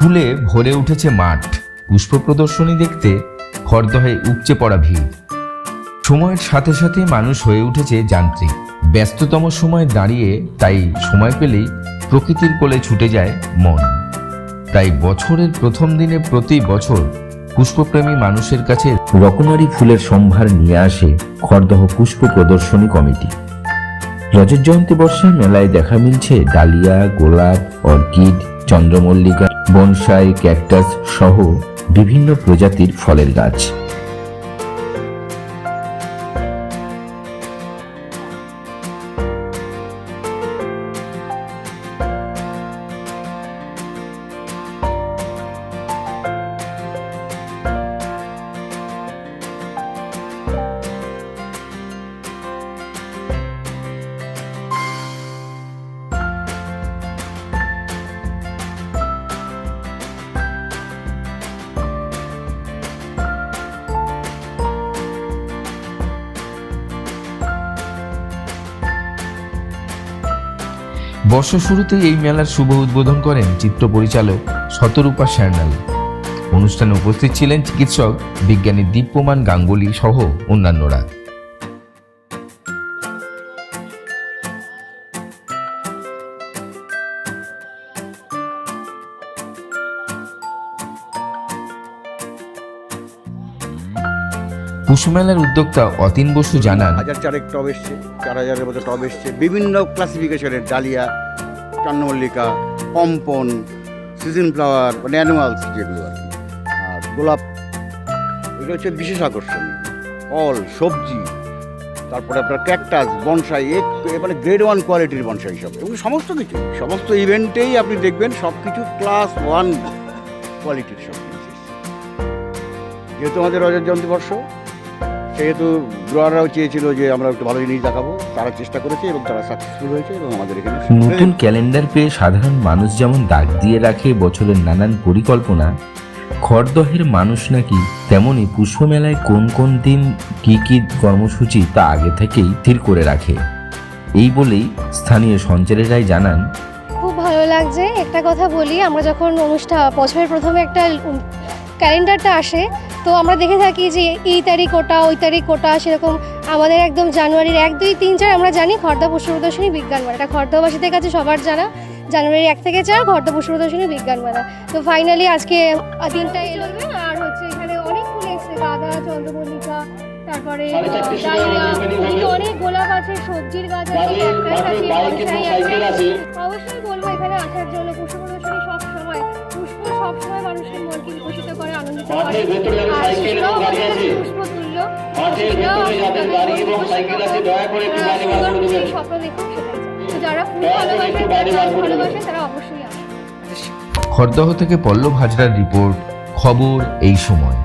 ফুলে ভরে উঠেছে মাঠ। পুষ্প প্রদর্শনী দেখতে খড়দহে উপচে পড়া ভিড়। সময়ের সাথে সাথে মানুষ হয়ে উঠেছে যান্ত্রিক। ব্যস্ততম সময় দাঁড়িয়ে তাই সময় পেলেই প্রকৃতির কোলে ছুটে যায় মন। তাই বছরের প্রথম দিনে প্রতি বছর পুষ্পপ্রেমী মানুষের কাছে রকমারি ফুলের সম্ভার নিয়ে আসে খড়দহ পুষ্প প্রদর্শনী কমিটি। রজত জয়ন্তী বর্ষে মেলায় দেখা মিলছে ডালিয়া, গোলাপ, অর্কিড, চন্দ্রমল্লিকা। বনসাই ক্যাকটাস সহ বিভিন্ন প্রজাতির ফলের গাছ। বর্ষ শুরুতেই এই মেলার শুভ উদ্বোধন করেন চিত্র পরিচালক শতরূপা স্যান্ডাল। অনুষ্ঠানে উপস্থিত ছিলেন চিকিৎসক বিজ্ঞানী দীপ্যমান গাঙ্গুলি সহ অন্যান্যরা। পুষ্পমেলার উদ্যোক্তা অতীন বসু জানান, হাজার চারেক টব এসছে, চার হাজারের মতো টব এসছে। বিভিন্ন ক্লাসিফিকেশনের ডালিয়া চন্দ্রমল্লিকা পম্পন সিজন ফ্লাওয়ার মানে অ্যানিমালস যেগুলো আর আর গোলাপ, এগুলো হচ্ছে বিশেষ আকর্ষণ। ফল, সবজি, তারপরে আপনার ক্যাকটাস বনসাই মানে গ্রেড ওয়ান কোয়ালিটির বনসাই সব। এবং সমস্ত কিছু, সমস্ত ইভেন্টেই আপনি দেখবেন সব কিছু ক্লাস ওয়ান কোয়ালিটির সব কিছু যেহেতু আমাদের রজত জয়ন্তী বর্ষ সেহেতু ব্রোয়াররাও চেয়েছিল যে আমরা একটু ভালো জিনিস দেখাবো তারা চেষ্টা করেছে এবং তারা সাকসেসফুল হয়েছে এবং আমাদের এখানে নতুন ক্যালেন্ডার পেয়ে সাধারণ মানুষ যেমন দাগ দিয়ে রাখে বছরের নানান পরিকল্পনা খড়দহের মানুষ নাকি তেমনি পুষ্পমেলায় কোন কোন দিন কি কি কর্মসূচি তা আগে থেকেই স্থির করে রাখে। এই বলেই স্থানীয় সঞ্চারেরাই জানান খুব ভালো লাগছে। একটা কথা বলি আমরা যখন অনুষ্ঠান বছরের প্রথমে একটা ক্যালেন্ডারটা আসে তো আমরা দেখে থাকি যে এই তারিখ ওটা ওই তারিখ ওটা সেরকম আমাদের একদম জানুয়ারির এক দুই তিন চার আমরা জানি খর্দা পুষ্প প্রদর্শনী বিজ্ঞান মেলা। এটা খর্দাবাসীদের কাছে সবার জানা। জানুয়ারির এক থেকে চার খর্দা পুষ্প প্রদর্শনী বিজ্ঞান মেলা। তো ফাইনালি আজকে তিনটায় চলবে। আর হচ্ছে এখানে অনেক ফুল এসছে। গাঁদা চন্দ্রমল্লিকা তারপরে অনেক গোলাপ আছে সবজির গাছ আছে। অবশ্যই বলব এখানে আসার জন্য পুষ্প প্রদর্শনী সব সময়। মানুষের মনকে বিকশিত করে আনন্দিত করে আর পুষ্প তুল্য সুন্দর। স্বপ্ন দেখুন সেটাই তো যারা ফুল ভালোবাসে। ভালোবাসে তারা অবশ্যই থেকে পল্লব হাজরার রিপোর্ট খবর এই সময়।